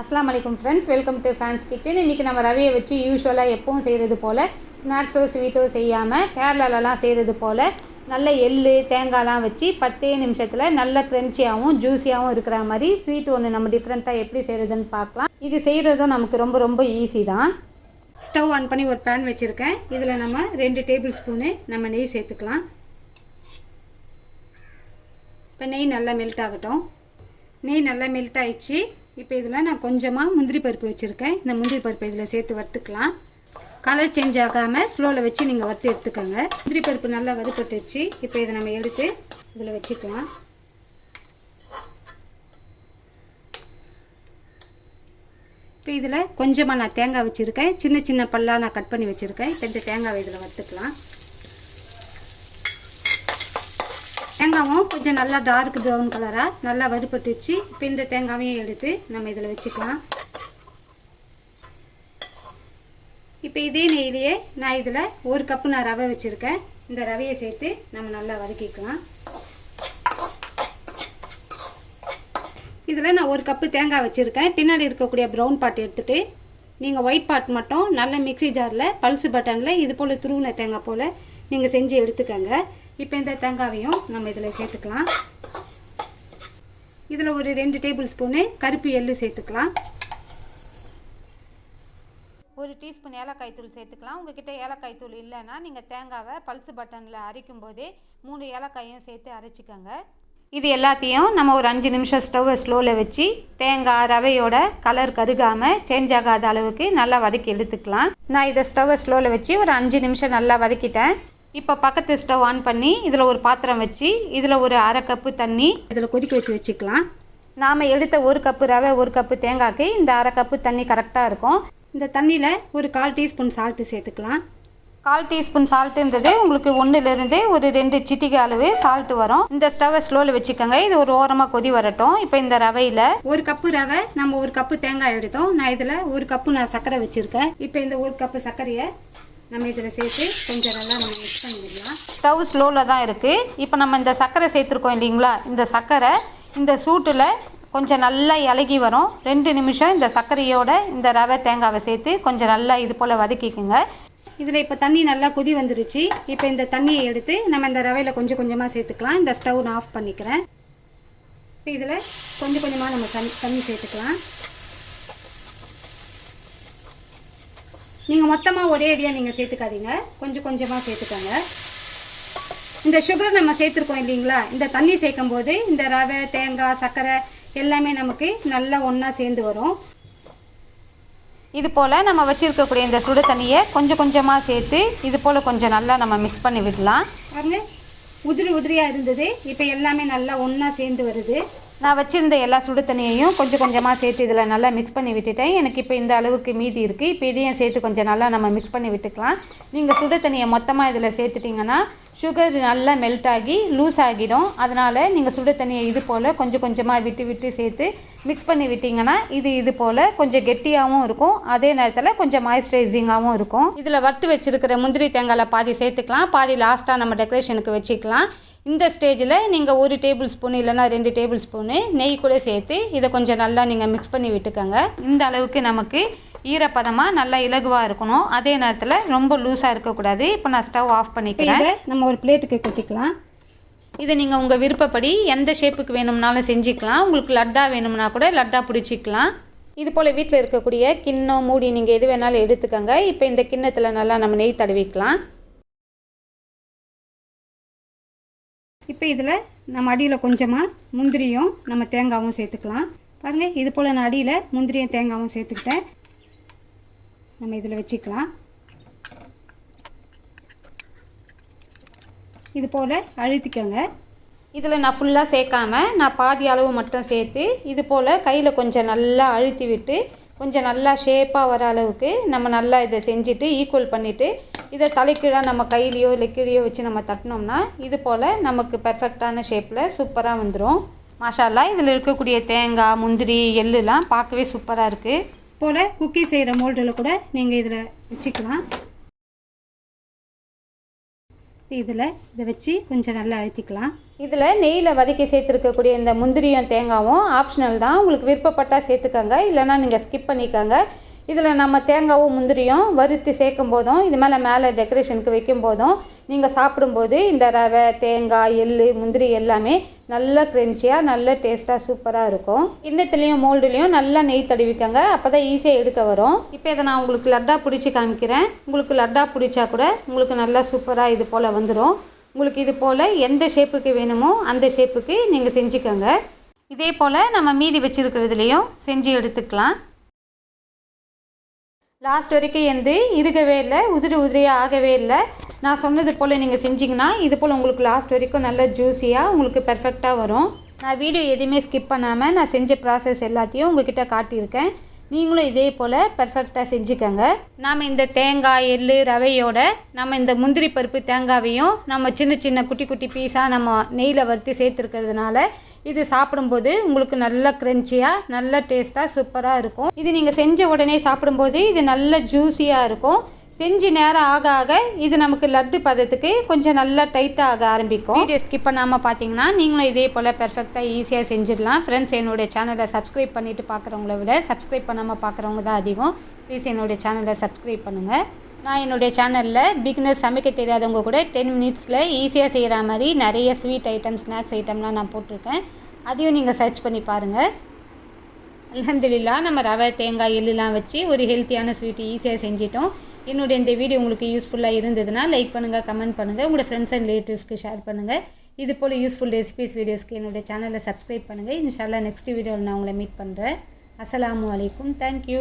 அஸ்லாம் வலைக்கம் friends welcome to fans kitchen இன்றைக்கி நம்ம ரவையை வச்சு யூஸ்வலாக எப்பவும் செய்கிறது போல் ஸ்நாக்ஸோ ஸ்வீட்டோ செய்யாமல் கேரளாலலாம் செய்கிறது போல் நல்ல எள் தேங்காய்லாம் வச்சு பத்தே நிமிஷத்தில் நல்ல க்ரன்ச்சியாகவும் ஜூஸியாகவும் இருக்கிற மாதிரி ஸ்வீட் ஒன்று நம்ம டிஃப்ரெண்ட்டாக எப்படி செய்கிறதுன்னு பார்க்கலாம். இது செய்கிறதும் நமக்கு ரொம்ப ரொம்ப ஈஸி தான். ஸ்டவ் ஆன் பண்ணி ஒரு பேன் வச்சுருக்கேன். இதில் நம்ம ரெண்டு டேபிள் ஸ்பூனு நம்ம நெய் சேர்த்துக்கலாம். இப்போ நெய் நல்லா மெல்ட் ஆகட்டும். நெய் நல்லா மெல்ட் ஆயிடுச்சு. இப்போ இதில் நான் கொஞ்சமாக முந்திரி பருப்பு வச்சுருக்கேன். இந்த முந்திரி பருப்பு இதில் சேர்த்து வறுத்துக்கலாம். கலர் சேஞ்ச் ஆகாமல் ஸ்லோவில் வச்சு நீங்கள் வறுத்து எடுத்துக்கோங்க. முந்திரி பருப்பு நல்லா வறுப்பட்டுச்சு இப்போ இதை நம்ம எடுத்து இதில் வச்சுக்கலாம். இப்போ இதில் கொஞ்சமாக நான் தேங்காய் வச்சுருக்கேன். சின்ன சின்ன பல்லாக நான் கட் பண்ணி வச்சுருக்கேன். இப்போ இந்த தேங்காவை இதில் வறுத்துக்கலாம். தேங்காவும் கொஞ்சம் நல்லா டார்க் ப்ரௌன் கலராக நல்லா வறுபட்டுச்சு. இப்போ இந்த தேங்காவையும் எடுத்து நம்ம இதில் வச்சுக்கலாம். இப்போ இதே நெய்லேயே நான் இதில் ஒரு கப்பு நான் ரவை வச்சுருக்கேன். இந்த ரவையை சேர்த்து நம்ம நல்லா வதக்கிக்கலாம். இதில் நான் ஒரு கப்பு தேங்காய் வச்சுருக்கேன். பின்னாடி இருக்கக்கூடிய ப்ரௌன் பாட் எடுத்துகிட்டு நீங்கள் ஒயிட் பாட் மட்டும் நல்ல மிக்சி ஜாரில் பல்ஸ் பட்டனில் இது போல் துருவின தேங்காய் போல் நீங்கள் செஞ்சு எடுத்துக்கோங்க. இப்போ இந்த தேங்காவையும் நம்ம இதில் சேர்த்துக்கலாம். இதில் ஒரு ரெண்டு டேபிள் ஸ்பூனு கருப்பு எள்ளு சேர்த்துக்கலாம். ஒரு டீஸ்பூன் ஏலக்காய் தூள் சேர்த்துக்கலாம். உங்ககிட்ட ஏலக்காய் தூள் இல்லைன்னா நீங்கள் தேங்காவை பல்சு பட்டனில் அரைக்கும் போதே மூணு ஏலக்காயும் சேர்த்து அரைச்சிக்கோங்க. இது எல்லாத்தையும் நம்ம ஒரு அஞ்சு நிமிஷம் ஸ்டவ்வை ஸ்லோவில் வச்சு தேங்காய் ரவையோட கலர் கருகாமல் சேஞ்ச் ஆகாத அளவுக்கு நல்லா வதக்கி எடுத்துக்கலாம். நான் இதை ஸ்டவ்வை ஸ்லோவில் வச்சு ஒரு அஞ்சு நிமிஷம் நல்லா வதக்கிட்டேன். இப்போ பக்கத்து ஸ்டவ் ஆன் பண்ணி இதில் ஒரு பாத்திரம் வச்சு இதில் ஒரு அரை கப்பு தண்ணி. இதில் கொதிக்க வச்சு வச்சுக்கலாம். நாம் எடுத்த ஒரு கப்பு ரவை ஒரு கப்பு தேங்காய்க்கு இந்த அரை கப்பு தண்ணி கரெக்டாக இருக்கும். இந்த தண்ணியில் ஒரு கால் டீஸ்பூன் சால்ட்டு சேர்த்துக்கலாம். கால் டீஸ்பூன் சால்ட்டுன்றது உங்களுக்கு ஒன்றுலேருந்து ஒரு ரெண்டு சிட்டிகை அளவு சால்ட்டு வரும். இந்த ஸ்டவ்வை ஸ்லோவில் வச்சுக்கோங்க. இது ஒரு ஓரமாக கொதி வரட்டும். இப்போ இந்த ரவையில் ஒரு கப்பு ரவை நம்ம ஒரு கப்பு தேங்காய் எடுத்தோம். நான் இதில் ஒரு கப்பு நான் சர்க்கரை வச்சுருக்கேன். இப்போ இந்த ஒரு கப்பு சர்க்கரையை நம்ம இதில் சேர்த்து கொஞ்சம் நல்லா நம்ம மிக்ஸ் பண்ணிடலாம். ஸ்டவ் ஸ்லோவில் தான் இருக்குது இப்போ நம்ம இந்த சர்க்கரை சேர்த்துருக்கோம் இல்லைங்களா? இந்த சர்க்கரை இந்த சூட்டில் கொஞ்சம் நல்லா இலகி வரும். ரெண்டு நிமிஷம் இந்த சர்க்கரையோட இந்த ரவை தேங்காவை சேர்த்து கொஞ்சம் நல்லா இது போல் வதக்கிக்குங்க. இதில் இப்போ தண்ணி நல்லா கொதி வந்துருச்சு. இப்போ இந்த தண்ணியை எடுத்து நம்ம இந்த ரவையில் கொஞ்சம் கொஞ்சமாக சேர்த்துக்கலாம். இந்த ஸ்டவ் நான் ஆஃப் பண்ணிக்கிறேன். இப்போ இதில் கொஞ்சம் கொஞ்சமாக நம்ம தண்ணி தண்ணி சேர்த்துக்கலாம். நீங்கள் மொத்தமாக ஒரே அடியாக நீங்கள் சேர்த்துக்காதீங்க. கொஞ்சம் கொஞ்சமாக சேர்த்துக்கோங்க. இந்த சுகர் நம்ம சேர்த்துருக்கோம் இல்லைங்களா? இந்த தண்ணி சேர்க்கும் போது இந்த ரவை தேங்காய் சர்க்கரை எல்லாமே நமக்கு நல்லா ஒன்றா சேர்ந்து வரும். இது போல் நம்ம வச்சுருக்கக்கூடிய இந்த சுடு தண்ணியை கொஞ்சம் கொஞ்சமாக சேர்த்து இது போல் கொஞ்சம் நல்லா நம்ம மிக்ஸ் பண்ணி விடலாம். பாருங்க உதிரி உதிரியாக இருந்தது. இப்போ எல்லாமே நல்லா ஒன்றா சேர்ந்து வருது. நான் வச்சுருந்த எல்லா சுடு தண்ணியையும் கொஞ்சம் கொஞ்சமாக சேர்த்து இதில் நல்லா மிக்ஸ் பண்ணி விட்டுட்டேன். எனக்கு இப்போ இந்த அளவுக்கு மீதி இருக்குது இப்போ இதையும் சேர்த்து கொஞ்சம் நல்லா நம்ம மிக்ஸ் பண்ணி விட்டுக்கலாம். நீங்கள் சுடு தண்ணியை மொத்தமாக இதில் சேர்த்துட்டிங்கன்னா சுகர் நல்லா மெல்ட் ஆகி லூஸ் ஆகிடும். அதனால் நீங்கள் சுடு தண்ணியை இது போல் கொஞ்சம் கொஞ்சமாக விட்டு விட்டு சேர்த்து மிக்ஸ் பண்ணி விட்டிங்கன்னா இது இது போல் கொஞ்சம் கெட்டியாகவும் இருக்கும். அதே நேரத்தில் கொஞ்சம் மாய்ஸ்சரைசிங்காகவும் இருக்கும். இதில் வறுத்து வச்சுருக்கிற முந்திரி தேங்காயில் பாதி சேர்த்துக்கலாம். பாதி லாஸ்ட்டாக நம்ம டெக்கரேஷனுக்கு வச்சுக்கலாம். இந்த ஸ்டேஜில் நீங்கள் ஒரு டேபிள் ஸ்பூன் இல்லைனா ரெண்டு டேபிள் ஸ்பூனு நெய் கூட சேர்த்து இதை கொஞ்சம் நல்லா நீங்கள் மிக்ஸ் பண்ணி விட்டுக்கோங்க. இந்த அளவுக்கு நமக்கு ஈரப்பதமாக நல்லா இலகுவாக இருக்கணும். அதே நேரத்தில் ரொம்ப லூஸாக இருக்கக்கூடாது. இப்போ நான் ஸ்டவ் ஆஃப் பண்ணிக்கிறேன். நம்ம ஒரு பிளேட்டுக்கு கொட்டிக்கலாம். இதை நீங்கள் உங்கள் விருப்பப்படி எந்த ஷேப்புக்கு வேணும்னாலும் செஞ்சுக்கலாம். உங்களுக்கு லட்டா வேணும்னா கூட லட்டா பிடிச்சிக்கலாம். இது போல் வீட்டில் இருக்கக்கூடிய கிண்ணம் மூடி நீங்கள் எது வேணாலும் எடுத்துக்கோங்க. இப்போ இந்த கிண்ணத்தில் நல்லா நம்ம நெய் தடவிக்கலாம். இப்போ இதில் நம்ம அடியில் கொஞ்சமாக முந்திரியும் நம்ம தேங்காவும் சேர்த்துக்கலாம். பாருங்கள் இது போல் நான் அடியில் முந்திரியும் தேங்காவும் சேர்த்துக்கிட்டேன். நம்ம இதில் வச்சுக்கலாம். இது போல் அழுத்திக்கோங்க. இதில் நான் ஃபுல்லாக சேர்க்காம நான் பாதி அளவு மட்டும் சேர்த்து இது போல் கையில் கொஞ்சம் நல்லா அழுத்தி விட்டு கொஞ்சம் நல்லா ஷேப்பாக வர அளவுக்கு நம்ம நல்லா இதை செஞ்சுட்டு ஈக்குவல் பண்ணிவிட்டு இதை தலைக்கீழாக நம்ம கையிலையோ இல்லை கீழேயோ வச்சு நம்ம தட்டினோம்னா இது போல் நமக்கு பர்ஃபெக்டான ஷேப்பில் சூப்பராக வந்துடும் மசாலா இதில் இருக்கக்கூடிய தேங்காய் முந்திரி எள்ளுலாம் பார்க்கவே சூப்பராக இருக்குது போல் குக்கி செய்கிற மோல்டில் கூட நீங்கள் இதில் வச்சுக்கலாம். இதில் இதை வச்சு கொஞ்சம் நல்லா அழுத்திக்கலாம். இதில் நெய்யில் வதக்கி சேர்த்துருக்கக்கூடிய இந்த முந்திரியும் தேங்காவும் ஆப்ஷனல் தான். உங்களுக்கு விருப்பப்பட்டால் சேர்த்துக்கோங்க. இல்லைன்னா நீங்கள் ஸ்கிப் பண்ணிக்கோங்க. இதில் நம்ம தேங்காவும் முந்திரியும் வறுத்து சேர்க்கும் போதும் இது மேலே மேலே டெக்கரேஷனுக்கு வைக்கும் போதும் நீங்கள் சாப்பிடும்போது இந்த ரவை தேங்காய் எள் முந்திரி எல்லாமே நல்ல க்ரென்ச்சியாக நல்ல டேஸ்ட்டாக சூப்பராக இருக்கும். இன்னத்துலேயும் மோல்டுலேயும் நல்லா நெய் தடவிக்கோங்க. அப்போ தான் ஈஸியாக எடுக்க வரும். இப்போ இதை நான் உங்களுக்கு லட்டா பிடிச்சி காமிக்கிறேன். உங்களுக்கு லட்டா பிடிச்சா கூட உங்களுக்கு நல்லா சூப்பராக இது போல் வந்துடும் உங்களுக்கு இது போல் எந்த ஷேப்புக்கு வேணுமோ அந்த ஷேப்புக்கு நீங்கள் செஞ்சுக்கோங்க. இதே போல் நம்ம மீதி வச்சுருக்கிறதுலையும் செஞ்சு எடுத்துக்கலாம். லாஸ்ட் வரைக்கும் வந்து இருக்கவே இல்லை உதிரி உதிரியாக ஆகவே இல்லை. நான் சொன்னது போல் நீங்கள் செஞ்சிங்கன்னா இது போல் உங்களுக்கு லாஸ்ட் வரைக்கும் நல்ல ஜூஸியாக உங்களுக்கு பெர்ஃபெக்டாக வரும். நான் வீடியோ எதுவுமே ஸ்கிப் பண்ணாமல் நான் செஞ்ச ப்ராசஸ் எல்லாத்தையும் உங்ககிட்ட காட்டியிருக்கேன். நீங்களும் இதே போல் பர்ஃபெக்டாக செஞ்சுக்கோங்க. நாம் இந்த தேங்காய் எள் ரவையோட நம்ம இந்த முந்திரி பருப்பு தேங்காவையும் நம்ம சின்ன சின்ன குட்டி குட்டி பீஸாக நம்ம நெய்யில் வறுத்து சேர்த்துருக்கிறதுனால இது சாப்பிடும்போது உங்களுக்கு நல்ல க்ரன்ச்சியாக நல்ல டேஸ்ட்டாக சூப்பராக இருக்கும். இது நீங்கள் செஞ்ச உடனே சாப்பிடும்போது இது நல்ல ஜூஸியாக இருக்கும். செஞ்சு நேரம் ஆக ஆக இது நமக்கு லட்டு பதத்துக்கு கொஞ்சம் நல்லா டைட்டாக ஆக ஆரம்பிக்கும். வீடியோ ஸ்கிப் பண்ணாமல் பார்த்தீங்கன்னா நீங்களும் இதே போல் பெர்ஃபெக்டாக ஈஸியாக செஞ்சிடலாம். ஃப்ரெண்ட்ஸ் என்னுடைய சேனலை சப்ஸ்கிரைப் பண்ணிவிட்டு பார்க்குறவங்கள விட சப்ஸ்கிரைப் பண்ணாமல் பார்க்குறவங்க தான் அதிகம். ப்ளீஸ் என்னுடைய சேனலை சப்ஸ்கிரைப் பண்ணுங்கள் நான் என்னுடைய சேனலில் பிகினர் சமைக்க தெரியாதவங்க கூட டென் மினிட்ஸில் ஈஸியாக செய்கிற மாதிரி நிறைய ஸ்வீட் ஐட்டம் ஸ்நாக்ஸ் ஐட்டம்லாம் நான் போட்டிருக்கேன். அதையும் நீங்கள் சர்ச் பண்ணி பாருங்கள் அலமதுல்லா நம்ம ரவை தேங்காய் எள்ளுலாம் வச்சு ஒரு ஹெல்த்தியான ஸ்வீட் ஈஸியாக செஞ்சிட்டோம். என்னுடைய இந்த வீடியோ உங்களுக்கு யூஸ்ஃபுல்லாக இருந்ததுன்னா லைக் பண்ணுங்கள் கமெண்ட் பண்ணுங்கள் உங்களோட ஃப்ரெண்ட்ஸ் அண்ட் ரிலேட்டிவ்ஸ்க்கு ஷேர் பண்ணுங்கள் இது போல் யூஸ்ஃபுல் ரெசிபிஸ் வீடியோஸ்க்கு என்னுடைய சேனலை சப்ஸ்கிரைப் பண்ணுங்கள் இன்ஷால்லா நெக்ஸ்ட் வீடியோவில் நான் உங்களை மீட் பண்ணுறேன் அஸ்ஸலாமு அலைக்கும். தேங்க்யூ